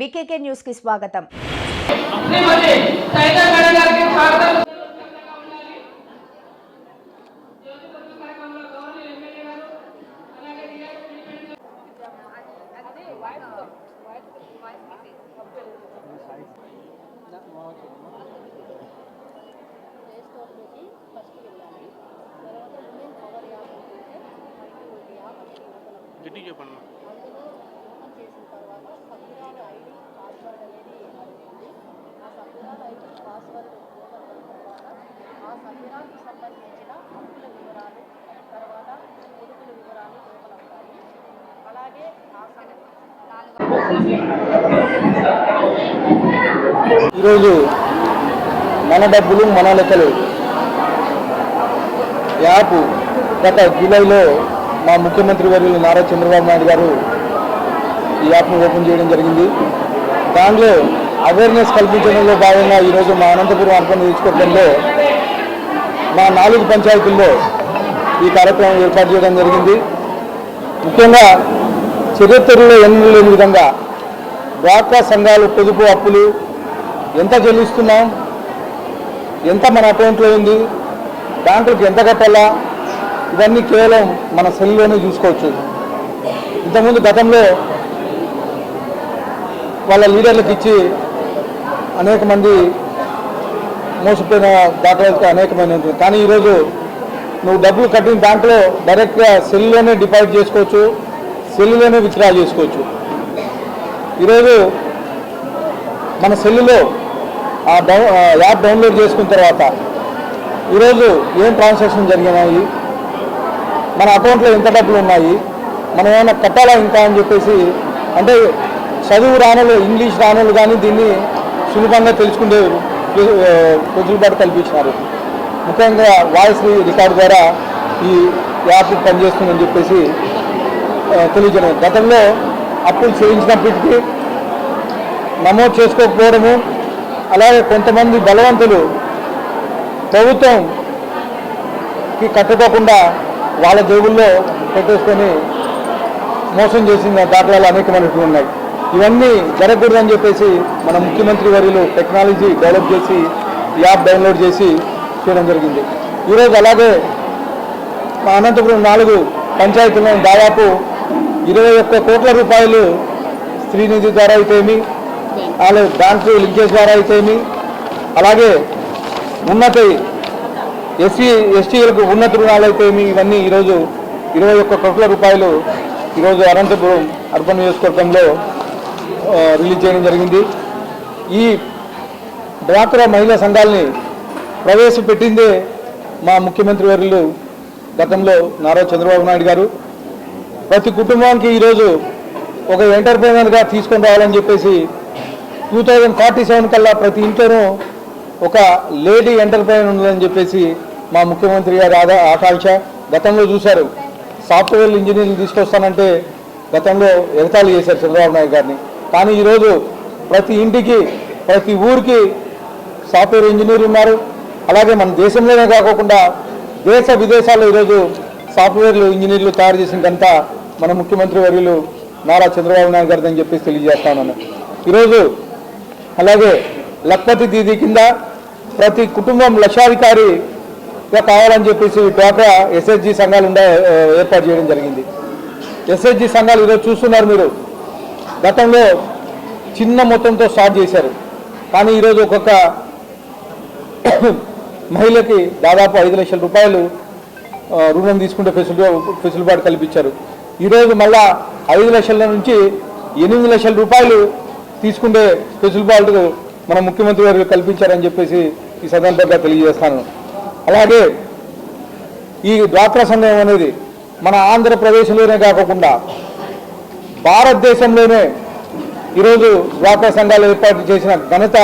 వికేకే news కి స్వాగతం శ్రీమతి ఆ సంబంధించిన అప్పుల వివరాలు తర్వాత పొదుపుల వివరాలు ఓపెన్ అవుతాయి అలాగే ఈరోజు మన డబ్బులు మన లెక్కలు. యాప్ గత జూలైలో మా ముఖ్యమంత్రి వర్యులు నారా చంద్రబాబు నాయుడు గారు ఈ యాప్ను ఓపెన్ చేయడం జరిగింది. దానిలో అవేర్నెస్ కల్పించడంలో భాగంగా ఈరోజు మా అనంతపురం అర్పణ నియోజకవర్గంలో మా నాలుగు పంచాయతీల్లో ఈ కార్యక్రమం ఏర్పాటు చేయడం జరిగింది. ముఖ్యంగా చరిత్రలో ఎన్నడూ లేని విధంగా డ్వాక్రా సంఘాలు పొదుపు అప్పులు ఎంత చెల్లిస్తున్నాం ఎంత మన అకౌంట్లో ఉంది బ్యాంకులకు ఎంత కట్టాలా ఇవన్నీ కేవలం మన సెల్లోనే చూసుకోవచ్చు. ఇంతకుముందు గతంలో వాళ్ళ లీడర్లకు ఇచ్చి అనేక మంది మోసపోయిన దాఖలాలు అనేకమైన కానీ ఈరోజు నువ్వు డబ్బులు కట్టిన దాంట్లో డైరెక్ట్గా సెల్లోనే డిపాజిట్ చేసుకోవచ్చు సెల్లులోనే విత్డ్రా చేసుకోవచ్చు. ఈరోజు మన సెల్లులో ఆ డౌ యాప్ డౌన్లోడ్ చేసుకున్న తర్వాత ఈరోజు ఏం ట్రాన్సాక్షన్ జరిగినాయి మన అకౌంట్లో ఎంత డబ్బులు ఉన్నాయి మనం ఏమైనా కట్టాలా ఇంకా అని చెప్పేసి అంటే చదువు రానులు ఇంగ్లీష్ రానులు కానీ దీన్ని సులభంగా తెలుసుకునే వెసులుబాటు కల్పించినారు. ముఖ్యంగా వాయిస్ రికార్డు ద్వారా ఈ యాప్ పనిచేస్తుందని చెప్పేసి తెలియజేయడం. గతంలో అప్పులు చేయించినప్పటికీ నమోదు చేసుకోకపోవడము అలాగే కొంతమంది బలవంతులు ప్రభుత్వంకి కట్టుకోకుండా వాళ్ళ జేబుల్లో పెట్టేసుకొని మోసం చేసిన దాఖలాలు అనేకమైనటువంటి ఉన్నాయి. ఇవన్నీ జరగకూడదని చెప్పేసి మన ముఖ్యమంత్రి వర్యులు టెక్నాలజీ డెవలప్ చేసి యాప్ డౌన్లోడ్ చేసి చేయడం జరిగింది. ఈరోజు అలాగే మా అనంతపురం నాలుగు పంచాయతీలను దాదాపు ఇరవై ఒక్క కోట్ల రూపాయలు స్త్రీనిధి ద్వారా అయితేమి అలాగే బ్యాంకు లింకేజ్ ద్వారా అయితేమి అలాగే ఉన్నత ఎస్సీ ఎస్టీలకు ఉన్నత రుణాలు అయితేమి ఇవన్నీ ఈరోజు ఇరవై ఒక్క కోట్ల రూపాయలు ఈరోజు అనంతపురం అర్బన్ నియోజకవర్గంలో రిలీజ్ చేయడం జరిగింది. ఈ డ్వాక్రా మహిళా సంఘాలని ప్రవేశపెట్టిందే మా ముఖ్యమంత్రి వర్యులు గతంలో నారా చంద్రబాబు నాయుడు గారు. ప్రతి కుటుంబానికి ఈరోజు ఒక ఎంటర్ప్రైనర్గా తీసుకొని రావాలని చెప్పేసి టూ థౌజండ్ ఫార్టీ సెవెన్ కల్లా ప్రతి ఇంట్లోనూ ఒక లేడీ ఎంటర్ప్రైనర్ ఉందని చెప్పేసి మా ముఖ్యమంత్రి గారి ఆదా ఆకాంక్ష గతంలో చూశారు. సాఫ్ట్వేర్ ఇంజనీరింగ్ తీసుకొస్తానంటే గతంలో ఎగతాళి చేశారు చంద్రబాబు నాయుడు గారిని. కానీ ఈరోజు ప్రతి ఇంటికి ప్రతి ఊరికి సాఫ్ట్వేర్ ఇంజనీర్ ఉన్నారు. అలాగే మన దేశంలోనే కాకుండా దేశ విదేశాల్లో ఈరోజు సాఫ్ట్వేర్లు ఇంజనీర్లు తయారు చేసినంత మన ముఖ్యమంత్రి వర్యులు నారా చంద్రబాబు నాయుడు గారిని చెప్పేసి తెలియజేస్తాను. ఈరోజు అలాగే లక్పతి దీది కింద ప్రతి కుటుంబం లక్షాధికారిగా కావాలని చెప్పేసి డ్వాక్రా ఎస్ఎస్జి సంఘాలు ఉండే ఏర్పాటు చేయడం జరిగింది. ఎస్ఎస్జి సంఘాలు ఈరోజు చూస్తున్నారు మీరు. గతంలో చిన్న మొత్తంతో స్టార్ట్ చేశారు. కానీ ఈరోజు ఒక్కొక్క మహిళకి దాదాపు ఐదు లక్షల రూపాయలు రుణం తీసుకుంటే ఫెసిలిటీ ఫెసిలిబాటు కల్పించారు. ఈరోజు మళ్ళా ఐదు లక్షల నుంచి ఎనిమిది లక్షల రూపాయలు తీసుకుంటే ఫెసిలిబాటు మన ముఖ్యమంత్రి గారు కల్పించారని చెప్పేసి ఈ సందర్భంగా తెలియజేస్తాను. అలాగే ఈ డ్వాక్రా సంఘం అనేది మన ఆంధ్రప్రదేశ్లోనే కాకుండా భారతదేశంలోనే ఈరోజు డ్వాక్రా సంఘాలు ఏర్పాటు చేసిన ఘనత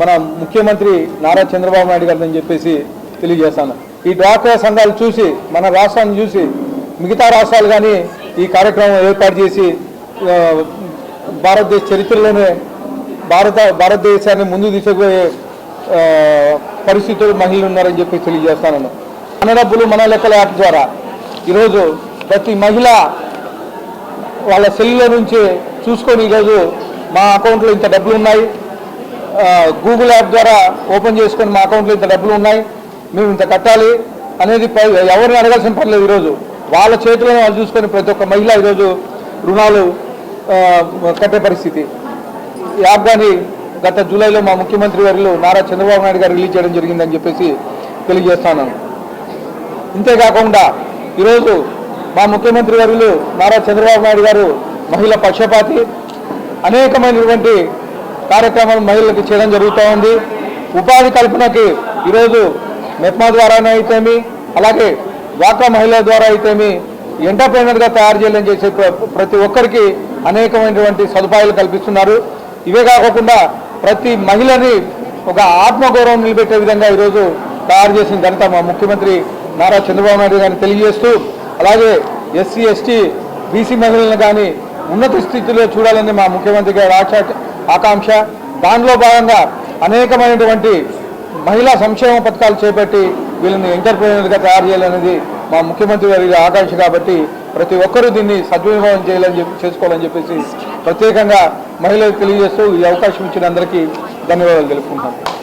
మన ముఖ్యమంత్రి నారా చంద్రబాబు నాయుడు గారిని చెప్పేసి తెలియజేస్తాను. ఈ డ్వాక్రా సంఘాలు చూసి మన రాష్ట్రాన్ని చూసి మిగతా రాష్ట్రాలు కానీ ఈ కార్యక్రమం ఏర్పాటు చేసి భారతదేశ చరిత్రలోనే భారత భారతదేశాన్ని ముందు తీసుకుపోయే పరిస్థితులు మహిళలు ఉన్నారని చెప్పి తెలియజేస్తాను. మన డబ్బులు మన లెక్కల యాప్ ద్వారా ఈరోజు ప్రతి మహిళ వాళ్ళ సెల్లో నుంచి చూసుకొని ఈరోజు మా అకౌంట్లో ఇంత డబ్బులు ఉన్నాయి. గూగుల్ యాప్ ద్వారా ఓపెన్ చేసుకొని మా అకౌంట్లో ఇంత డబ్బులు ఉన్నాయి. మేము ఇంత కట్టాలి అనేది ఎవరిని అడగాల్సిన పని లేదు ఈరోజు వాళ్ళ చేతిలో వాళ్ళు చూసుకొని ప్రతి ఒక్క మహిళ ఈరోజు రుణాలు కట్టే పరిస్థితి. ఈ యాప్ కానీ గత జూలైలో మా ముఖ్యమంత్రి గారు నారా చంద్రబాబు నాయుడు గారు రిలీజ్ చేయడం జరిగిందని చెప్పేసి తెలియజేస్తాను ఇంతేకాకుండా ఈరోజు మా ముఖ్యమంత్రి వర్యులు నారా చంద్రబాబు నాయుడు గారు మహిళ పక్షపాతి అనేకమైనటువంటి కార్యక్రమాలు మహిళలకు చేయడం జరుగుతూ ఉంది. ఉపాధి కల్పనకి ఈరోజు మెప్మా ద్వారానే అయితేమి అలాగే డ్వాక్రా మహిళల ద్వారా అయితేమి ఎంటర్ప్రైనర్గా తయారు చేయాలని చేసే ప్రతి ఒక్కరికి అనేకమైనటువంటి సదుపాయాలు కల్పిస్తున్నారు. ఇవే కాకుండా ప్రతి మహిళని ఒక ఆత్మగౌరవం నిలబెట్టే విధంగా ఈరోజు తయారు చేసిన ఘనత మా ముఖ్యమంత్రి నారా చంద్రబాబు నాయుడు గారిని తెలియజేస్తూ అలాగే ఎస్సీ ఎస్టీ బీసీ మహిళలను కానీ ఉన్నత స్థితిలో చూడాలని మా ముఖ్యమంత్రి గారి ఆక్ష ఆకాంక్ష. దానిలో భాగంగా అనేకమైనటువంటి మహిళా సంక్షేమ పథకాలు చేపట్టి వీళ్ళని ఎంటర్ప్రీనర్గా తయారు చేయాలనేది మా ముఖ్యమంత్రి గారి ఆకాంక్ష కాబట్టి ప్రతి ఒక్కరూ దీన్ని సద్వినియోగం చేయాలని చెప్పి చేసుకోవాలని చెప్పేసి ప్రత్యేకంగా మహిళలకు తెలియజేస్తూ ఈ అవకాశం ఇచ్చిన అందరికీ ధన్యవాదాలు తెలుపుకుంటాను